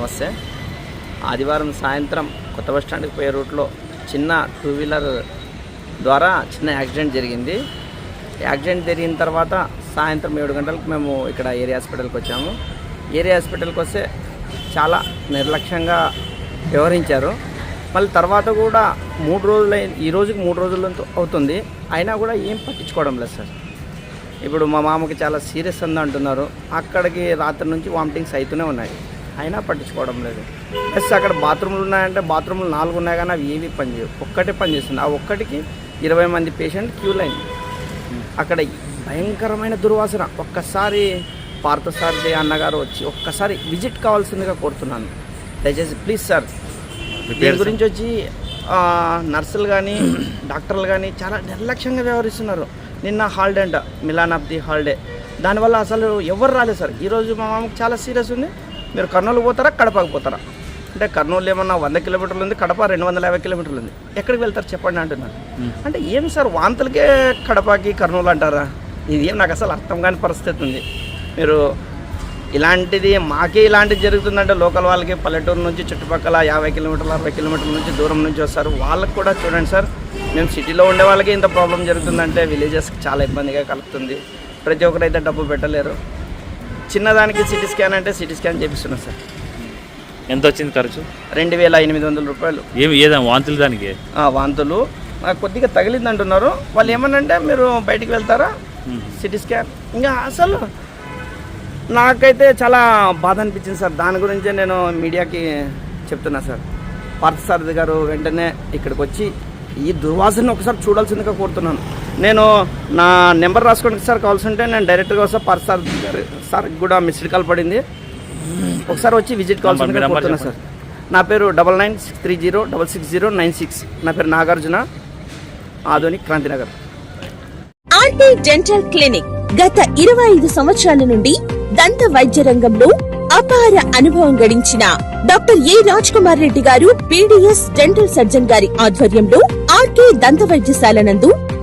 నమస్తే. ఆదివారం సాయంత్రం కొత్త బస్ స్టాండ్కి పోయే రూట్లో చిన్న టూ వీలర్ ద్వారా చిన్న యాక్సిడెంట్ జరిగింది. యాక్సిడెంట్ జరిగిన తర్వాత సాయంత్రం ఏడు గంటలకు మేము ఇక్కడ ఏరియా హాస్పిటల్కి వచ్చాము. ఏరియా హాస్పిటల్కి వస్తే చాలా నిర్లక్ష్యంగా వ్యవహరించారు. మళ్ళీ తర్వాత కూడా మూడు రోజులు ఈ రోజుకి మూడు రోజులు అవుతుంది. అయినా కూడా ఏం పట్టించుకోవడం లేదు సార్. ఇప్పుడు మా మామకి చాలా సీరియస్ ఉంది అంటున్నారు. అక్కడికి రాత్రి నుంచి వామిటింగ్స్ అవుతూనే ఉన్నాయి. అయినా పట్టించుకోవడం లేదు. ప్లస్ అక్కడ బాత్రూమ్లు ఉన్నాయంటే బాత్రూమ్లు నాలుగు ఉన్నాయి కానీ అవి ఏవి పనిచేయవు ఒక్కటే పనిచేస్తుంది ఆ ఒక్కటికి ఇరవై మంది పేషెంట్ క్యూ లైన్. అక్కడ భయంకరమైన దుర్వాసన. ఒక్కసారి పార్థసారథి అన్నగారు వచ్చి ఒక్కసారి విజిట్ కావాల్సిందిగా కోరుతున్నాను. దయచేసి ప్లీజ్ సార్ దీని గురించి వచ్చి నర్సులు కానీ డాక్టర్లు కానీ చాలా నిర్లక్ష్యంగా వ్యవహరిస్తున్నారు. నిన్న హాలిడే అంట. Milan of the holiday. దానివల్ల అసలు ఎవరు రాలేదు సార్ ఈరోజు మా మామకి చాలా సీరియస్ ఉంది. మీరు కర్నూలు పోతారా కడపకి పోతారా? అంటే కర్నూలు ఏమన్నా వంద కిలోమీటర్లు ఉంది కడప రెండు వందల యాభై కిలోమీటర్లు ఉంది. ఎక్కడికి వెళ్తారు చెప్పండి అంటున్నారు. అంటే ఏం సార్ వాంతులకే కడపకి కర్నూలు అంటారా? ఇది ఏం నాకు అసలు అర్థం కాని పరిస్థితి ఉంది. మీరు ఇలాంటిది మాకే ఇలాంటిది జరుగుతుందంటే లోకల్ వాళ్ళకి పల్లెటూరు నుంచి చుట్టుపక్కల యాభై కిలోమీటర్లు అరవై కిలోమీటర్ల నుంచి దూరం నుంచి వస్తారు. వాళ్ళకి కూడా చూడండి సార్ మేము సిటీలో ఉండే వాళ్ళకి ఇంత ప్రాబ్లం జరుగుతుందంటే విలేజెస్కి చాలా ఇబ్బందిగా కలుగుతుంది. ప్రతి ఒక్కరైతే డబ్బు పెట్టలేరు. చిన్నదానికి సిటీ స్కాన్ అంటే సిటీ స్కాన్ చేపిస్తున్నాం సార్. ఎంత వచ్చింది ఖర్చు? రెండు వేల ఎనిమిది వందల రూపాయలు. ఏమి ఏదా వాంతులు దానికి? ఆ, వాంతులు. నాకు కొద్దిగా తగిలింది అంటున్నారు. వాళ్ళు ఏమనంటే మీరు బయటికి వెళ్తారా? CT scan. ఇంకా అసలు నాకైతే చాలా బాధ అనిపించింది సార్. దాని గురించే నేను మీడియాకి చెప్తున్నా సార్. పార్థసారథి గారు వెంటనే ఇక్కడికి వచ్చి ఈ దుర్వాసన ఒకసారి చూడాల్సిందిగా కోరుతున్నాను. నేను నా నెంబర్ రాసుకోండి సార్ కావాల్సి ఉంటే నేను డైరెక్ట్గా వస్తా. పార్థసారథి గారు సార్కి కూడా మిస్డ్ కాల్ పడింది. ఒకసారి వచ్చి విజిట్ నెంబర్ కోరుతున్నా సార్. నా పేరు double nine six three zero double six zero nine six. నా పేరు Nagarjuna. Adhunik Krantinagar RT dental clinic గత ఇరవై ఐదు సంవత్సరాల నుండి దంత వైద్య రంగంలో అపార అనుభవం గడించిన doctor A Raj Kumar Reddy garu BDS dental surgeon గారి ఆధ్వర్యంలో ఆర్కే దంత వైద్యశాల నందు